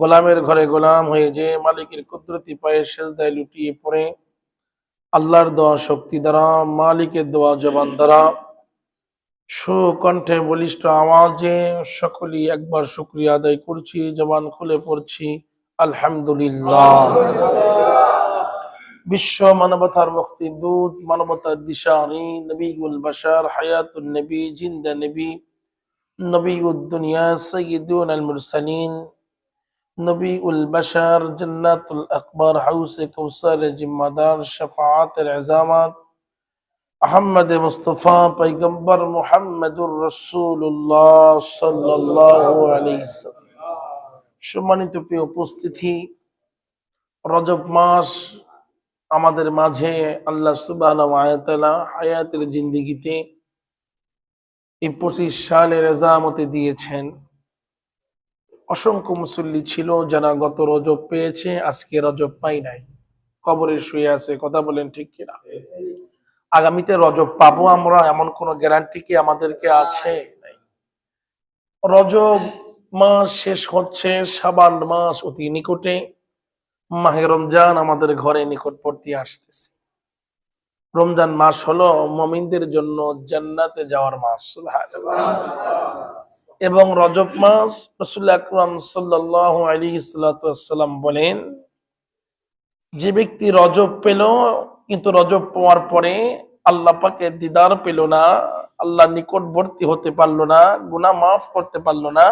গোলামের ঘরে গোলাম হয়ে যে মালিকের কুদরতি পায়ে শেষ সেজদায় লুটিয়ে পড়ে, আল্লাহর দেওয়া শক্তি দ্বারা, মালিকের দোয়া জবান দ্বারা। সুকণ্ঠে বলিষ্ঠ আওয়াজে সকলেই একবার শুক্রিয়া আদায় করছি, জবান খুলে পড়ছি, আলহামদুলিল্লাহ। বিশ্ব মানবতার মুক্তি দূত, মানবতার দিশা দিশারি, নবীগুল বাশার হায়াতুল নবী, জিন্দা নবী নবী উদ্দুনিয়া সৈয়দুন আল নবী উল বাশার, জান্নাতুল আকবর, হাউসে কৌসার জিম্মাদার, শফাআতের এজামাত আহমদ মুস্তফা পৈগম্বর মুহাম্মদুর রসুল্লাহ সাল্লাম। সম্মানিত প্রিয় উপস্থিতি, রজব মাস আমাদের মাঝে আল্লাহ সুবাহ হায়াতের জিন্দিগিতে এই পঁচিশ সালের এজামতে দিয়েছেন অসংখ্য মুসল্লি ছিল যারা গত রজব পেয়েছে, আজকে রজব পাই নাই। কবরে শুয়ে আছে, কথা বলেন ঠিক কিনা? আগামীতে রজব পাবো আমরা, এমন কোন গ্যারান্টি কি আমাদেরকে আছে? রজব মাস শেষ হচ্ছে, সাবান মাস অতি নিকটে। মাহে রমজান আমাদের ঘরে নিকটবর্তী আসতেছে। রমজান মাস হলো মমিনদের জন্য জান্নাতে যাওয়ার মাস। এবং রজব মাস রসুল আকরাম সাল্লাহ আলী সাল্লাম বলেন, যে ব্যক্তি রজব পেল, কিন্তু রজব পাওয়ার পরে আল্লাহ পাকে দিদার পেল না, আল্লাহ নিকটবর্তী হতে পারল না, গুনাহ মাফ করতে পারল না,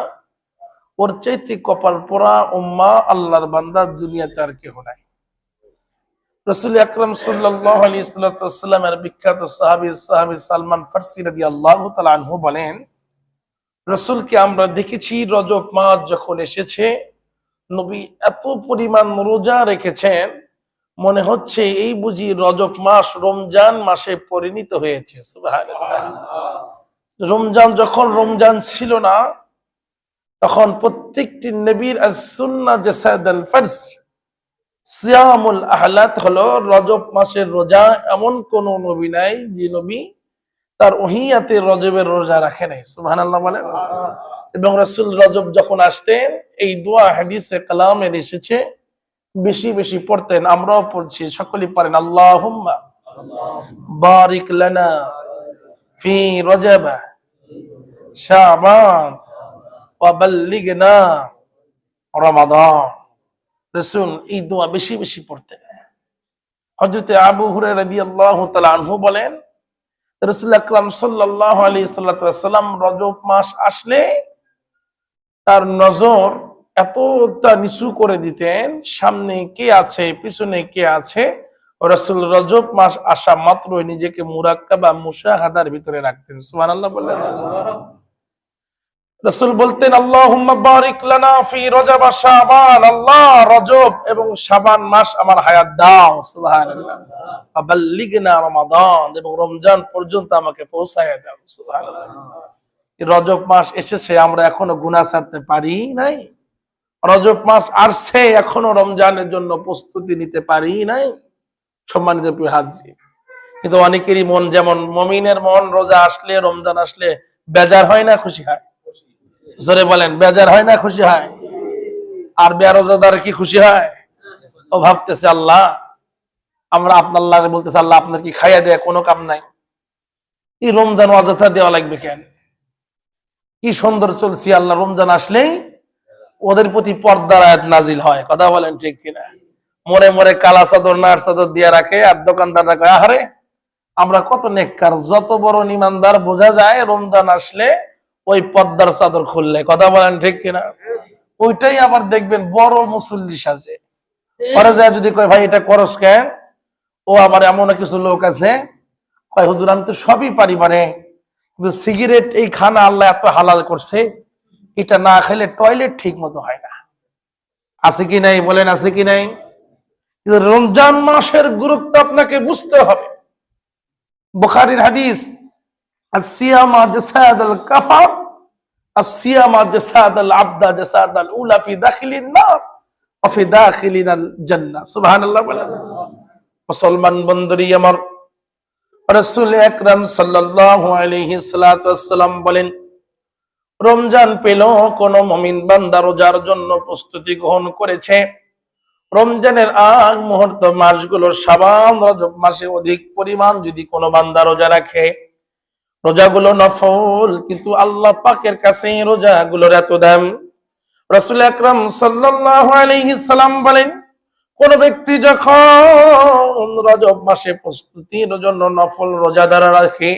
ওর চাইতে কপাল পোড়া উম্মা আল্লাহর বান্দা দুনিয়াতে আর কেহ নাই। রসুল আকরম সাল্লাহ আলী সাল্লামের বিখ্যাত সাহাবি সাহাবি সালমান ফার্সি রাদি আল্লাহ বলেন রসুলকে আমরা দেখেছি রজব মাস যখন এসেছে, নবী এত পরিমাণ রোজা রেখেছেন, মনে হচ্ছে এই বুঝি রজব মাস রমজান মাসে পরিণত হয়েছে। রমজান যখন রমজান ছিল না, তখন প্রত্যেকটি নবীর সিয়ামুল আহলাত হলো রজব মাসের রোজা এমন কোন নবী নাই যে নবী তার ওহিয়াতে রজবের রোজা রাখে নাই, সুবহানাল্লাহ বলেন। এবং রাসূল রজব যখন আসতেন, এই দোয়া, হাদিসে কালামের এসেছে, বেশি বেশি পড়তেন, আমরাও পড়ছি, সকলেই পারেন, আল্লাহুম্মা বারিক লানা ফি রজব, শাবান, ওয়া বাল্লিগনা রমাদান। রাসূল এই দোয়া বেশি বেশি পড়তেন। হযরত আবু হুরায়রা রাদিয়াল্লাহু তাআলা আনহু বলেন রসুল আকরাম সাল্লাহ সাল্লাম রজব মাস আসলে তার নজর এতটা নিচু করে দিতেন, সামনে কে আছে, পিছনে কে আছে, রসুল রজব মাস আসা মাত্র নিজেকে মুরাক্কা বা ভিতরে রাখতেন। সুমান আল্লাহ বললেন। রসুল বলতেন আল্লাহ রজব এবং শাবান মাস আমার হায়াত দাও। রমাদান, এবং রমজান পর্যন্ত আমাকে পৌঁছায় দাও রজব মাস এসেছে, আমরা এখনও পারি নাই। রজব মাস এখনও রমজানের জন্য প্রস্তুতি নিতে পারি নাই, সম্মানিত কিন্তু অনেকেরই মন যেমন মমিনের মন, রোজা আসলে, রমজান আসলে বেজার হয় না, খুশি হয়? জোরে বলেন, বেজার হয় না, খুশি হয়? আর বেরোজাদার কি খুশি হয়? ও ভাবতেছে, আল্লাহ আমরা আপনার আল্লাহরে বলতেছে, আল্লাহ আপনার কি খাইয়া দেয়া কোনো কাম নাই। এই রমজান অযথা দেওয়া লাগবে কেন? কি সুন্দর চলছি আল্লাহ, রমজান আসলেই ওদের প্রতি পর্দার আয়াত নাজিল হয়। কথা বলেন ঠিক কিনা? মরে মরে কালা চাদর, নার চাদর দিয়ে রাখে আর দোকানদাররা কয় আহারে, আমরা কত নেককার, যত বড় ইমানদার বোঝা যায় রমজান আসলে ওই পদ্মার চাদর খুললে। কথা বলেন ঠিক কিনা? ওইটাই আবার দেখবেন বড় মুসল্লি সাজে। পরে যায় যদি কয়, ভাই, এটা করস কেন? ও আমার এমন কিছু লোক আছে। কয়, হুজুর, আমি তো সবই পারি মানে কিন্তু সিগারেট, এই খানা আল্লাহ এত হালাল করছে, এটা না খেলে টয়লেট ঠিক মতো হয় না। আছে কি নাই? বলেন, আছে কি নাই? রমজান মাসের গুরুত্ব আপনাকে বুঝতে হবে। বুখারীর হাদিস আসিয়ামা জাসাদ আল কাফা আসিয়ামা জাসাদ আল আবদা জাসাদ আল উলা ফি দাখিলিন নার ওয়া ফি দাখিলিনাল জান্নাহ সুবহানাল্লাহ বলেন। মুসলমান বন্ধুরি আমার, রসুল সাল্লাল্লাহু আলাইহি বলেন, রমজান পেল কোন মমিন বান্দা রোজার জন্য প্রস্তুতি গ্রহণ করেছে। রমজানের আগ মুহূর্ত মাসগুলো সাবান রজব মাসে অধিক পরিমাণ যদি কোনো বান্দা রোজা রাখে। রোজাগুলো নফল, কিন্তু আল্লাহ পাকের কাছে রোজাগুলোর এত দাম। রসুল আকরাম সাল্লাল্লাহু আলাইহি সাল্লাম বলেন কোন ব্যক্তি যখন রজব মাসে প্রস্তুতির জন্য নফল রোজা দ্বারা রাখে,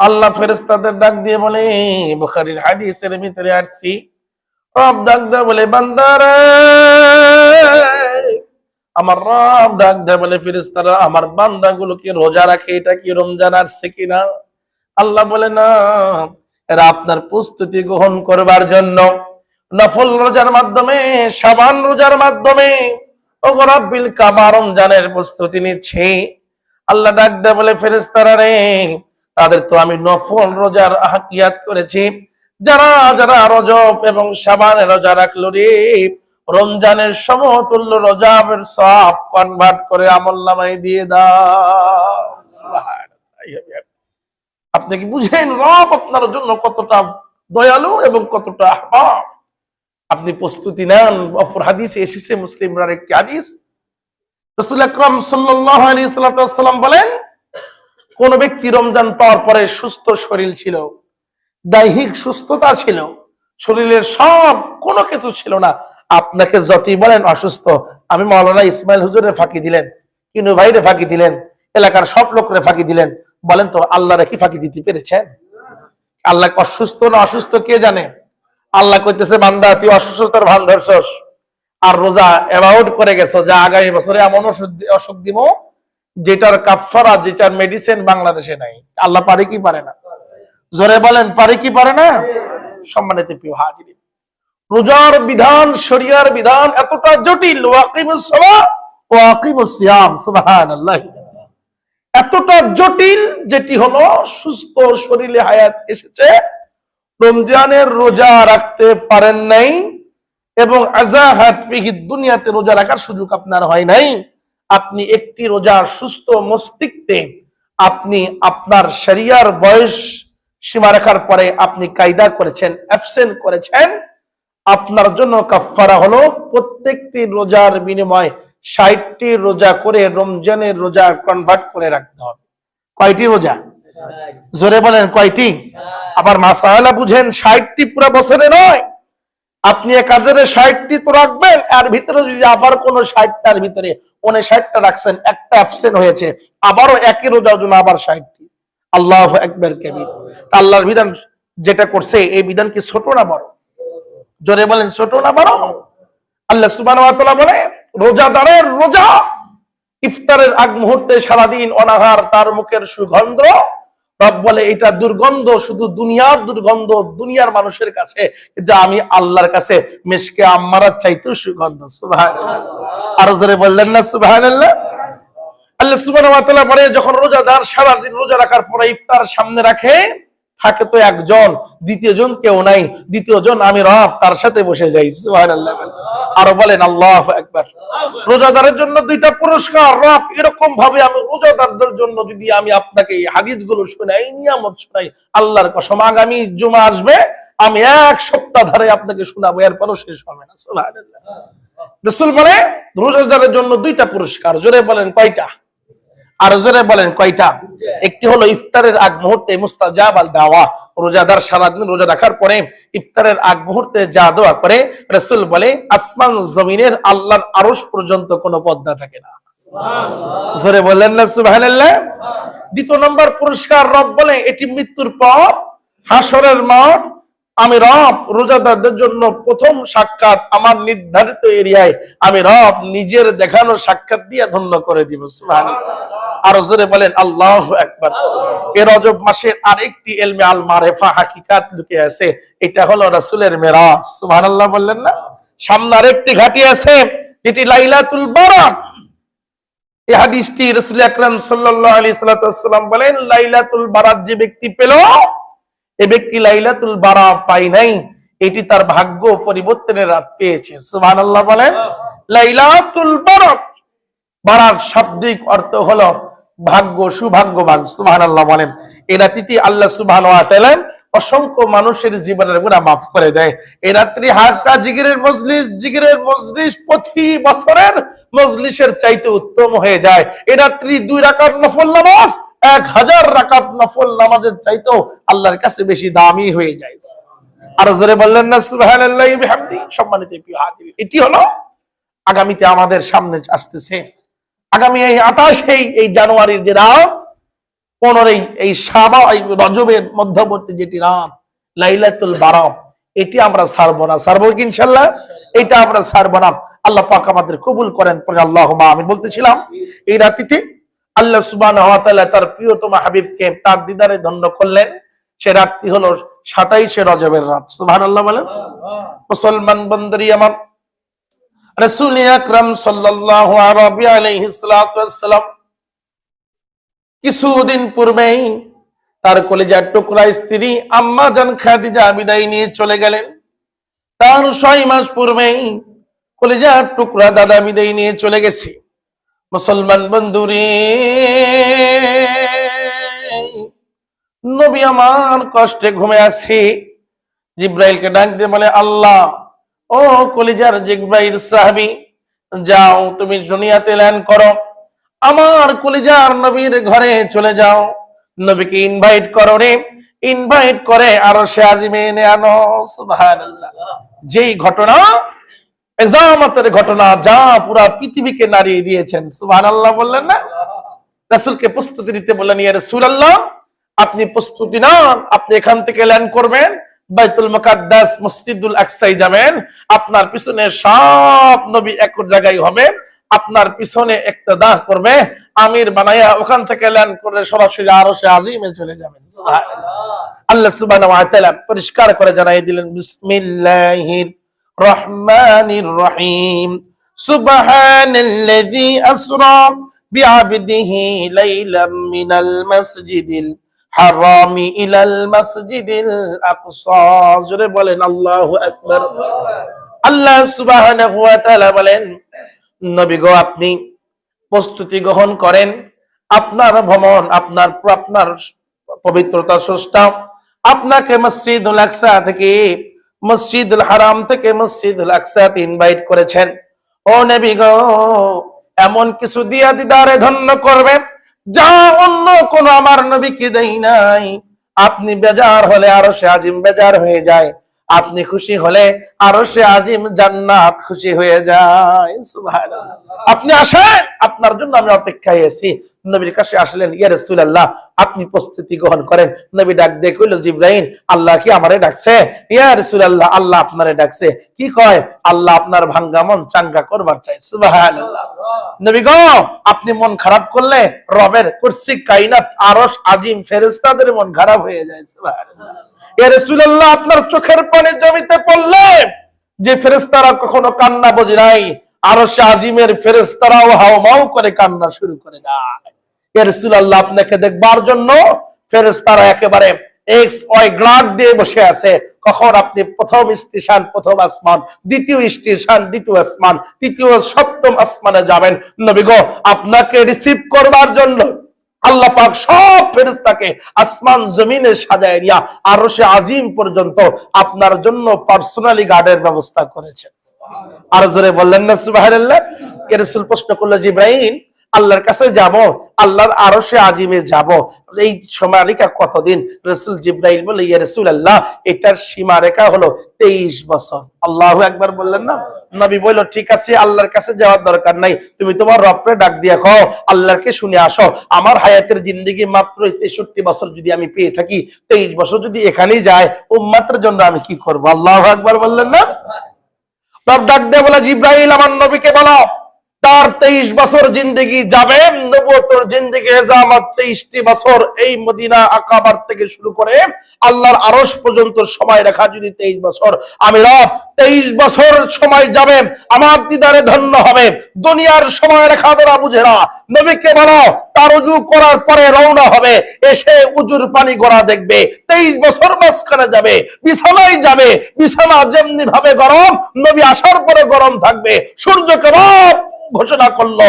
আল্লাহ ফেরেস্তাদের ডাক দিয়ে বলে, বুখারীর হাদিসের ভিতরে আসছি। রব ডাক দেয় বলে, বান্দারা, আমার রব ডাক দেয় বলে ফেরেস্তারা আমার বান্দাগুলোকে রোজা রাখে, এটা কি রমজান আসছে কিনা? আল্লাহ বলে, না, এরা আপনার প্রস্তুতি গ্রহণ করবার জন্য নফল রোজার মাধ্যমে, সাবান রোজার মাধ্যমে কাবা রমজানের প্রস্তুতি আল্লাহ ডাক বলে রে, তাদের তো আমি নফল রোজার করেছি। যারা যারা রজব এবং রোজা রাখল রে, রমজানের সমতুল্য রজাবের সব কনভার্ট করে আমল নামাই দিয়ে দাও। আপনি কি বুঝেন? রব আপনার জন্য কতটা দয়ালু এবং কতটা আহ্বাব আপনি প্রস্তুতি নেন, অপর হাদিসে এসেছে মুসলিমরার একটি হাদিস। রসুল আকরাম সাল্লাম বলেন, কোন ব্যক্তি রমজান পাওয়ার পরে সুস্থ শরীর ছিল, দৈহিক সুস্থতা ছিল, শরীরের সব কোনো কিছু ছিল না। আপনাকে যতই বলেন অসুস্থ, আমি মাওলানা ইসমাইল হুজুরে ফাঁকি দিলেন, কিনু ভাইরে ফাঁকি দিলেন, এলাকার সব লোকরে ফাঁকি দিলেন। বলেন তো, আল্লাহরে কি ফাঁকি দিতে পেরেছেন? আল্লাহ অসুস্থ না অসুস্থ কে জানে? আল্লাহ কইতেছে, বান্দা, তুই অসুস্থতার ভান ধরছস। আর রোজা অ্যাবাউট করে গেছো, যা আগামী বছরে এমন অসুখ দিব যেটার কাফারা যেটার মেডিসিন বাংলাদেশে নাই। আল্লাহ পারে কি পারে না? জোরে বলেন, পারে কি পারে না? সম্মানিত প্রিয় হাজির রোজার বিধান, শরিয়ার বিধান এতটা জটিল। ওয়াকিমুস সালাহ ওয়াকিমুস সিয়াম, সুবহানাল্লাহ। এতটা জটিল, যেটি হলো সুস্থ শরীরে হায়াত এসেছে। রমজানের রোজা রাখতে পারেন নাই এবং আজাহাত ফিহি দুনিয়াতে রোজা রাখার সুযোগ আপনার হয় নাই। আপনি একটি রোজার সুস্থ মস্তিষ্কে আপনি আপনার শরিয়ার বয়স সীমা রাখার পরে আপনি কায়দা করেছেন অ্যাবসেন্ট করেছেন। আপনার জন্য কাফারা হলো প্রত্যেকটি রোজার বিনিময় ষাটটি রোজা করে রমজানের রোজা কনভার্ট করে রাখতে হবে। কয়টি রোজা? জোরে বলেন, কয়টি? আবার মাসালা বুঝেন, ষাটটি পুরো বছরে নয়। আপনি এক হাজারে ষাটটি তো রাখবেন আর ভিতরে যদি আবার কোন ষাটটার ভিতরে উনি ষাটটা রাখছেন, একটা অ্যাবসেন্ট হয়েছে, আবারও একই রোজার জন্য আবার ষাটটি। আল্লাহ একবার কেবির। তা আল্লাহর বিধান যেটা করছে, এই বিধান কি ছোট না বড়? জোরে বলেন, ছোট না বড়? আল্লাহ তাআলা বলে, রোজাদারের রোজা, ইফতারের আগ মুহূর্তে সারাদিন অনাহার, তার মুখের সুগন্ধ রব বলে, এটা দুর্গন্ধ, শুধু দুনিয়ার দুর্গন্ধ, দুনিয়ার মানুষের কাছে কিন্তু আমি আল্লাহর কাছে মেশকে আম্মারার চাইতেও সুগন্ধ। সুভান আরও জোরে বললেন না সুভান আল্লাহ তাআলা বলে, যখন রোজাদার সারাদিন রোজা রাখার পরে ইফতার সামনে রাখে থাকে তো একজন দ্বিতীয় জন কেউ নাই। দ্বিতীয় জন আমি রব, তার সাথে বসে যাই। আরও বলেন, আল্লাহ একবার রোজাদারের জন্য দুইটা পুরস্কার, রব, এরকম ভাবে আমি রোজাদারদের জন্য যদি আমি আপনাকে এই হাদিসগুলো শোনাই, নিয়ামত শোনাই, আল্লাহর কসম, আগামী জুমা আসবে, আমি এক সপ্তাহ ধরে আপনাকে শোনাবো, এরপরও শেষ হবে না। রসুল বলে, রোজাদারের জন্য দুইটা পুরস্কার। জোরে বলেন, কয়টা? আর জোরে বলেন কয়টা? একটি হলো ইফতারের আগ মুহূর্তে মুস্তাজাব আল দাওয়া রোজাদার সারাদিন রোজা রাখার পরে ইফতারের আগ মুহূর্তে যা দোয়া করে রসুল বলে আসমান জমিনের আল্লাহর আরশ পর্যন্ত কোনো পদ্মা থাকে না। জোরে বললেন না সুবহানাল্লাহ। দ্বিতীয় নম্বর পুরস্কার রব বলে এটি মৃত্যুর পর হাসরের মাঠ আমি রব রোজাদারদের জন্য প্রথম সাক্ষাৎ আমার নির্ধারিত এরিয়ায় আমি রব নিজের দেখানো সাক্ষাৎ দিয়ে ধন্য করে দিব সুবহানাল্লাহ। আরও জোরে বলেন, আল্লাহ একবার এ রজব মাসের আরেকটি এলমে আল মারেফা হাকিকাত আছে। এটা হলো রাসূলের মেরাজ। সুবহানাল্লাহ বললেন না? সামনে আরেকটি ঘাটি আছে, যেটি লাইলাতুল যে ব্যক্তি পেল, এ ব্যক্তি লাইলাতুল নাই। এটি তার ভাগ্য পরিবর্তনের রাত পেয়েছে। সুবহানাল্লাহ বলেন, লাইলাতুল বারাত বারার শাব্দিক অর্থ হলো ভাগ্য, সুভাগ্যবান, সুবহানাল্লাহ বলেন। এই রাতিতে আল্লাহ সুবহানাহু অসংখ্য মানুষের জীবনের গুণা মাফ করে দেয়। এই রাত্রি হাটটা জিগিরের মজলিস জিগিরের মজলিস প্রতি বছরের মজলিসের চাইতে উত্তম হয়ে যায়। এই রাত্রি দুই রাকাত নফল নামাজ, এক হাজার রাকাত নফল নামাজের চাইতেও আল্লাহর কাছে বেশি দামি হয়ে যায়। আর জোরে বললেন না, সুবহানাল্লাহি বিহামদি, সম্মানিত প্রিয় হাজির, এটি হলো আগামীতে আমাদের সামনে আসতেছে। আগামী এই আঠাশ, এই জানুয়ারির যে রাত, পনেরোই এই সাবা, এই রজবের মধ্যবর্তী যেটি রাত, লাইলাতুল বারাম এটি আমরা ছাড়বো না। ছাড়বো কি ইনশাল্লাহ? এটা আমরা ছাড়বো না। আল্লাহ পাক আমাদের কবুল করেন। পরে আল্লাহ আমি বলতেছিলাম, এই রাতিতে আল্লাহ সুবান তার প্রিয়তম হাবিবকে তার দিদারে ধন্য করলেন। সে রাত্রি হলো সাতাইশে রজবের রাত। সুবাহ আল্লাহ বলেন। মুসলমান বন্দরি আমার কিছুদিন পূর্বেই তার কলেজার টুকরা স্ত্রী আম্মা জান খাদিজা বিদায় নিয়ে চলে গেলেন। তার ছয় মাস পূর্বেই কলেজার টুকরা দাদা বিদায় নিয়ে চলে গেছে। মুসলমান বন্ধুরে, নবী আমার কষ্টে ঘুমে আছে। জিব্রাইলকে ডাক দিয়ে বলে, আল্লাহ ও কলিজার জিব্রাইল সাহাবি, যাও তুমি দুনিয়াতে ল্যান্ড করো। আমার কলিজার নবীর ঘরে চলে যাও। নবীকে ইনভাইট করো রে। ইনভাইট করে আরও সে আজিমে এনে আনো। যেই ঘটনা, এজামতের ঘটনা যা পুরা পৃথিবীকে নাড়িয়ে দিয়েছেন। সুবহানাল্লাহ বললেন না? রাসূলকে প্রস্তুতি দিতে বললেন, ইয়া রাসূলুল্লাহ, আপনি প্রস্তুতি নান, আপনি এখান থেকে ল্যান্ড করবেন। বাইতুল মুকাদ্দাস মসজিদুল আকসাই যাবেন আপনার পিছনে সব নবী এক জায়গায় হবে। আপনার পিছনে একটা দাহ করবে আমির বানাইয়া ওখান থেকে ল্যান্ড করে সরাসরি আরও সে আজিমে চলে যাবেন। আল্লাহ সুবহানাহু ওয়া তাআলা পরিষ্কার করে জানাই দিলেন বিসমিল্লাহির রহমানির রহিম। সুবহানাল্লাযী আসরা বিআবদিহি লাইলাম মিনাল মাসজিদিল হারামি ইলাল মাসজিদিল আকসা। জোরে বলেন, আল্লাহু আকবার। আল্লাহ সুবহানাহু ওয়া তাআলা বলেন, নবী গো, আপনি প্রস্তুতি গ্রহণ করেন। আপনার ভ্রমণ, আপনার আপনার পবিত্রতা স্রষ্টা। আপনাকে মসজিদুল আকসা থেকে, মসজিদুল হারাম থেকে মসজিদুল আকসাতে ইনভাইট করেছেন। ও নবী গো, এমন কিছু দিয়া দিদারে ধন্য করবে। যা অন্য কোন আমার নবীকে দেই নাই। আপনি বেজার হলে আরও সে আজিম বেজার হয়ে যায়। আপনি খুশি হলে আরও সে আজিম জান্নাত খুশি হয়ে যায়। আপনি আসেন, আপনার জন্য আমি অপেক্ষায় আছি। নবীর কাছে আসলেন, ইয়া রাসূলুল্লাহ, আপনি প্রস্তুতি গ্রহণ করেন। নবী ডাক দিয়ে কইল, জিব্রাইল, আল্লাহ কি আমারে ডাকছে? ইয়া রাসূলুল্লাহ, আল্লাহ আপনারে ডাকছে। কি কয়? আল্লাহ আপনার ভাঙ্গা মন চাঙ্গা করবার চাই। সুবহানাল্লাহ। নবী গো, আপনি মন খারাপ করলে রবের কুরসি, কাইনাত, আরশ, আজিম, ফেরেশতাদের মন খারাপ হয়ে যায়। সুবহানাল্লাহ। আপনার চোখের পানি জমিতে পড়লে যে ফেরেশতারা কখনো কান্না বোঝে নাই, আরশ আজিমের ফেরেশতারাও হাওমাও করে কান্না শুরু করে দেয়। ইয়া রাসূলুল্লাহ আপনাকে দেখবার জন্য ফেরেশতারা একেবারে বসে আছে। কখন আপনি প্রথম স্টেশন, প্রথম আসমান, দ্বিতীয় স্টেশন, দ্বিতীয় আসমান, তৃতীয় সপ্তম আসমানে যাবেন। নবী গো, আপনাকে রিসিভ করবার জন্য আল্লাহ পাক সব ফেরেস্তাকে আসমান জমিনে সাজায় নিয়া আরও সে আজিম পর্যন্ত আপনার জন্য পার্সোনালি গার্ডের ব্যবস্থা করেছেন আর জোরে বললেন না সুবাহ এর প্রশ্ন করল জিব্রাহিম আল্লাহর কাছে যাব, আল্লাহর আরও সে আজিমে যাব। এই সীমারেখা কতদিন? রসুল জিব্রাইল বলে ইয়া রসুল আল্লাহ এটার সীমারেখা হলো তেইশ বছর। আল্লাহ একবার বললেন, না। নবী বলল, ঠিক আছে, আল্লাহর কাছে যাওয়ার দরকার নাই। তুমি তোমার রপরে ডাক দিয়ে খাও, আল্লাহকে শুনে আসো। আমার হায়াতের জিন্দগি মাত্র তেষট্টি বছর যদি আমি পেয়ে থাকি, তেইশ বছর যদি এখানেই যায়, উম্মাতের জন্য আমি কি করব? আল্লাহ একবার বললেন, না। রব ডাক দিয়ে বলে জিব্রাইল, আমার নবীকে বলো। তার তেইশ বছর জিন্দগি যাবে। নবুয়তর জিন্দগি হেজামাত তেইশটি বছর এই মদিনা আকাবার থেকে শুরু করে আল্লাহর আরস পর্যন্ত সময় রেখা যদি তেইশ বছর। আমি রব, তেইশ বছর সময় যাবে, আমার দিদারে ধন্য হবে। দুনিয়ার সময় রেখা ধরা বুঝেরা নবীকে বলো, তার উজু করার পরে রওনা হবে। এসে উজুর পানি গড়া দেখবে। তেইশ বছর মাঝখানে যাবে, বিছানায় যাবে, বিছানা যেমনি ভাবে গরম, নবী আসার পরে গরম থাকবে। সূর্য কেবল ঘোষণা করল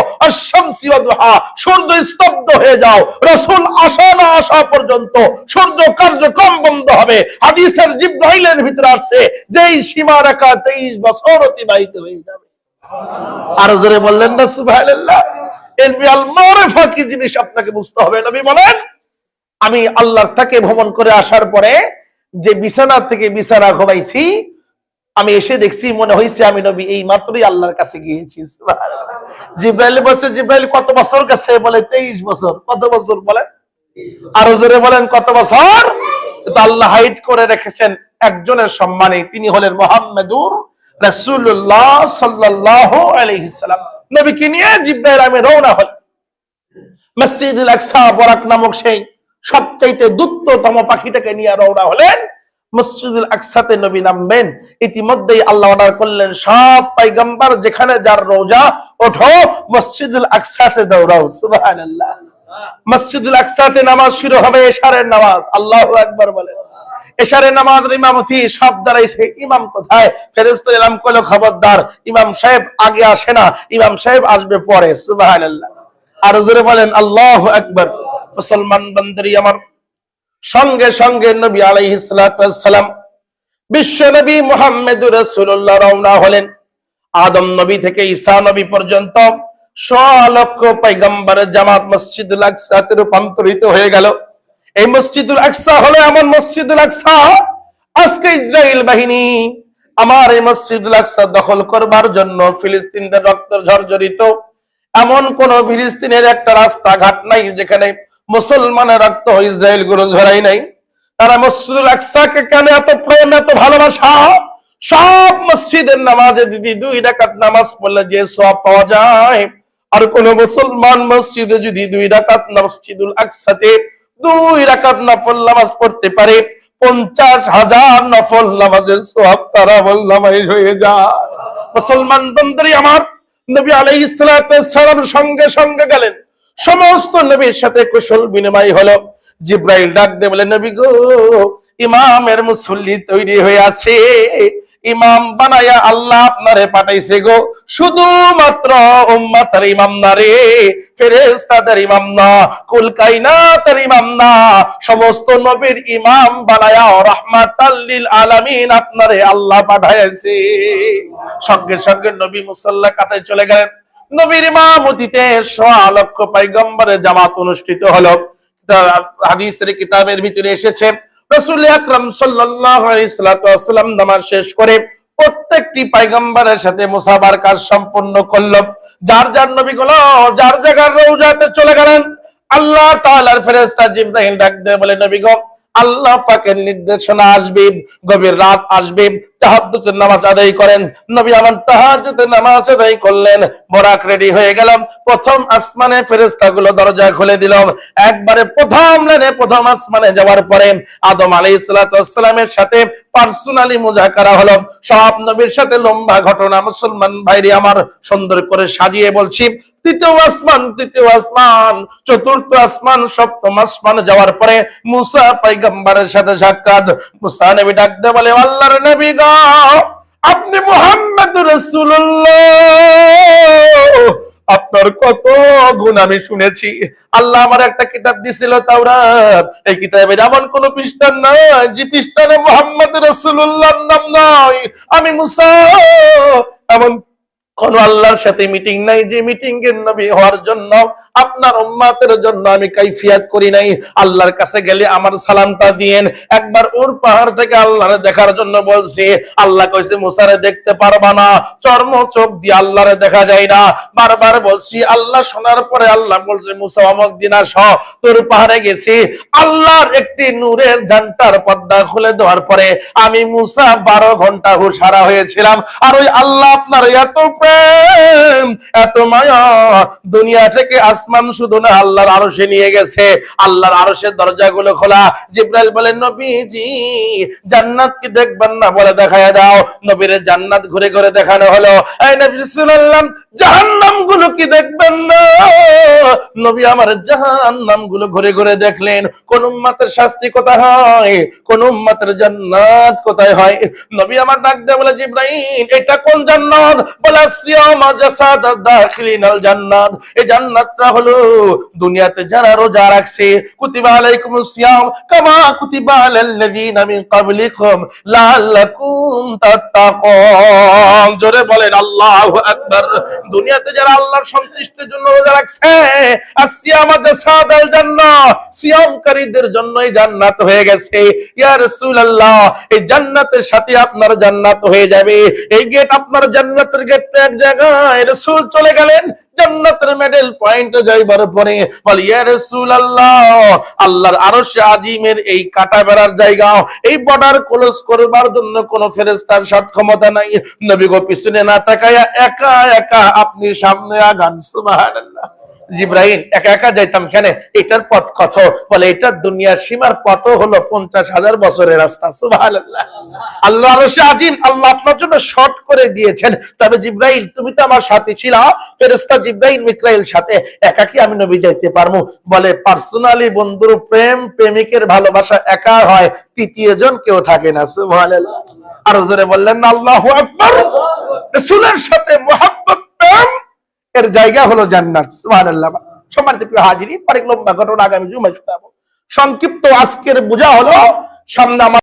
সূর্য স্তব্ধ হয়ে যাও। রসুল আসা না আসা পর্যন্ত সূর্য কার্যক্রম বন্ধ হবে। হাদিসের জিব্রাইলের ভিতরে আসছে, যেই সীমা রেখা 23 বছর অতিবাহিত হয়ে যাবে। আর জোরে বললেন না মারিফা কি জিনিস আপনাকে বুঝতে হবে, নবী বলেন, আমি আল্লাহর থেকে ভ্রমণ করে আসার পরে যে বিছানা থেকে বিছানা ঘুমাইছি, আমি এসে দেখছি মনে হয়েছে আমি নবী, এই মাত্রই আল্লাহর কাছে গিয়েছি। জিব্রাইল বলছে, জিব্রাইল, কত বছর কাছে বলে, তেইশ বছর। কত বছর আরও জোরে বলেন, কত বছর? আল্লাহ হাইট করে রেখেছেন একজনের সম্মানে, তিনি হলেন মোহাম্মদুর রাসূলুল্লাহ সাল্লাল্লাহু আলাইহি সাল্লাম। নবীকে নিয়ে জিব্রাইল আমি রওনা হল মসজিদুল আকসা বরাক নামক সেই সবচাইতে দুত্ততম পাখিটাকে নিয়ে রওনা হলেন। মসজিদুল আকসাতে নবী নামবেন। ইতিমধ্যেই আল্লাহ অর্ডার করলেন সব পাইগাম্বার যেখানে যার রোজা ওঠো, মসজিদুল আকসাতে দৌড়াও, সুবহানাল্লাহ। মসজিদুল আকসাতে নামাজ শুরু হবে, এশারের নামাজ, আল্লাহু আকবার বলে। এশারের নামাজের ইমামতি সব দাঁড়াইছে ইমাম কোথায়? ফেরেশতা ইমাম কইলো খবরদার। ইমাম সাহেব আগে আসে না, ইমাম সাহেব আসবে পরে, সুবহানাল্লাহ। আর জোরে বলেন, আল্লাহ আকবার। মুসলমান বান্দারি আমার সঙ্গে সঙ্গে নবী আলাইহিস বিশ্ব নবী মুহাম্মদুর রাসূলুল্লাহ রওনা হলেন। আদম নবী থেকে ঈসা নবী পর্যন্ত লক্ষ পয়গম্বরের জামাত মসজিদুল আকসাতে রূপান্তরিত হয়ে গেল। এই মসজিদুল আকসা হলো এমন মসজিদুল আকসা, আজকে ইসরায়েল বাহিনী আমার এই মসজিদুল আকসা দখল করবার জন্য ফিলিস্তিনদের রক্ত ঝরঝরিত এমন কোন ফিলিস্তিনের একটা রাস্তাঘাট নাই যেখানে মুসলমানের রক্ত ইসরায়েলগুলো ঝরাই নাই। তারা মসজিদুল আকসাকে কেন এত প্রেম, এত ভালোবাসা? সব মসজিদের নামাজে দিদি দুই রাকাত নামাজ পড়লে যে সব পাওয়া যায়, আর কোন মুসলমান মসজিদে যদি দুই রাকাত মসজিদুল আকসাতে দুই রাকাত নফল নামাজ পড়তে পারে, পঞ্চাশ হাজার নফল নামাজের সব তারা বল্লামাই হয়ে যায়। মুসলমান বন্ধুরি আমার, নবী আলাইহিস সালাম সঙ্গে সঙ্গে গেলেন। সমস্ত নবীর সাথে কুশল বিনিময় হলো। জিব্রাইল ডাক দে বলে, নবী গো, ইমামের মুসল্লি তৈরি হয়ে আছে। ইমাম বানায়া আল্লাহ আপনারে পাঠাইছে গো। শুধুমাত্র উম্মাতের ইমাম না রে, ফেরেশতাদের ইমাম না কুল কায়নাতের ইমাম না, সমস্ত নবীর ইমাম বানায়া রাহমাতাল লিল আলামিন আপনারে আল্লাহ পাঠাইছে। সঙ্গে সঙ্গে নবী মুসাল্লা কাতায় চলে গেলেন। নবীর ইমামতিতে সোয়া লক্ষ পয়গম্বরের জামাত অনুষ্ঠিত হলো। হাদিসের কিতাবের ভিতরে এসেছে রসুল আকরম সাল্লাম নামাজ শেষ করে প্রত্যেকটি পাইগম্বরের সাথে মুসাবার কাজ সম্পন্ন করল। যার যার নবী গুলো, যার জায়গার রৌজাতে চলে গেলেন, আল্লাহ তাআলার ফেরেস্তা জিব্রাহিম ডাক দিয়ে বলে, নবী গো, আল্লাহ পাকের নির্দেশনা আসবে, গভীর রাত আসবে তাহাজ্জুদের নামাজ আদায় করেন। নবী আমার তাহাজ্জুদের নামাজ আদায় করলেন। বরাক রেডি হয়ে গেলাম। প্রথম আসমানে ফেরেশতাগুলো দরজা খুলে দিলাম। একবারে প্রথম লাইনে প্রথম আসমানে যাওয়ার পরে আদম সাথে পার্সোনালি হলো। সব নবীর সাথে লম্বা ঘটনা মুসলমান ভাইরি আমার সুন্দর করে সাজিয়ে বলছি, তৃতীয় আসমান তৃতীয় আসমান, চতুর্থ আসমান, সপ্তম আসমান যাওয়ার পরে মুসা পয়গম্বরের সাথে সাক্ষাৎ। মুসা নবী ডাকতে বলে, আল্লাহর নবী আপনি মোহাম্মদ রসুল্লাহ আপনার কত গুণ আমি শুনেছি। আল্লাহ আমার একটা কিতাব দিছিল তাওরাত। এই কিতাবের এমন কোন পৃষ্ঠান নাই যে পৃষ্ঠানে মোহাম্মদ রসুল্লাহর নাম নাই আমি মুসা, এমন কোন আল্লাহর সাথে মিটিং নাই। যে মিটিং এর নবী হওয়ার জন্য আপনার উম্মাতের জন্য আমি কাইফিয়াত করি নাই। আল্লাহর কাছে গেলে আমার সালামটা দিয়েন। একবার ওর পাহাড় থেকে আল্লাহরে দেখার জন্য বলছি, আল্লাহ কইছে, মুসারে দেখতে পারবা না। চর্ম চোখ দিয়ে আল্লাহরে দেখা যায় না। বারবার বলছি, আল্লাহ শোনার পরে আল্লাহ বলছে, মুসা, অমক দিন আস। তোর পাহাড়ে গেছি। আল্লাহর একটি নূরের ঝান্টার পর্দা খুলে দেওয়ার পরে আমি মুসা বারো ঘণ্টা হুশারা হয়েছিলাম। আর ওই আল্লাহ আপনার এত এত মায়া। দুনিয়া থেকে আসমান শুধু না, আল্লাহর আরশে নিয়ে গেছে। আল্লাহর আরশের দরজাগুলো খোলা। জিব্রাইল বলেন নবীজি জান্নাত কি দেখবেন না, বলে দেখায় দাও। নবীর জান্নাত ঘুরে ঘুরে দেখানো হলো। এই নবী জাহান্নামগুলো কি দেখবেন না? নবী আমার জাহান্নামগুলো ঘুরে ঘুরে দেখলেন। কোন শাস্তি কোথায় হয়? কোন জান্নাত কোথায় হয়? নবী আমার ডাক দেয় বলে, জিব্রাইল, এটা কোন জান্নাত? বলে রোজা রাখছে। জোরে বলেন দুনিয়াতে যারা আল্লাহর জন্য রোজা রাখছে, আর সিয়াম জান্নাত, সিয়ামকারীদের জন্যই জান্নাত হয়ে গেছে। এই জান্নাতের সাথে আপনার জান্নাত হয়ে যাবে। এই গেট আপনার জান্নাতের গেট এক জায়গায় রসুল চলে গেলেন, জান্নাতের মেডেল পয়েন্টে যাইবার পরে, বলে, ইয়া রাসূলুল্লাহ, আল্লাহর আরশে আজিমের এই কাটা বেড়ার জায়গা, এই বর্ডার ক্লোজ করবার জন্য কোন ফেরেশতার ক্ষমতা নাই। নবী গো পিছনে না তাকায়া একা একা আপনি সামনে আগান, সুবহানাল্লাহ। জিব্রাহিম একা একা যাইতাম কেন? এটার পথ কত? বলে, এটা দুনিয়ার সীমার পথ হলো পঞ্চাশ হাজার বছরের রাস্তা। সুবহানাল্লাহ। আল্লাহ আজিম, আল্লাহ আপনার জন্য শর্ট করে দিয়েছেন। তবে জিব্রাইল, তুমি তো আমার সাথে ছিল। ফেরেশতা জিব্রাইল মিকরাইল সাথে। একা কি আমি নবী যাইতে পারব বলে, পার্সোনালি বন্ধুর প্রেম, প্রেমিকের ভালোবাসা একা হয়। তৃতীয় জন কেউ থাকে না। সুবহানাল্লাহ। আরও জোরে বললেন, আল্লাহু আকবার। সাথে মোহাব্বত প্রেম এর জায়গা হলো জান্নাত, সুবহানাল্লাহ। সম্মানিত প্রিয় হাজিরি অনেক লম্বা ঘটনা আগামী জুমায় শোনাবো। সংক্ষিপ্ত আজকের বোঝা হলো সামনে আমার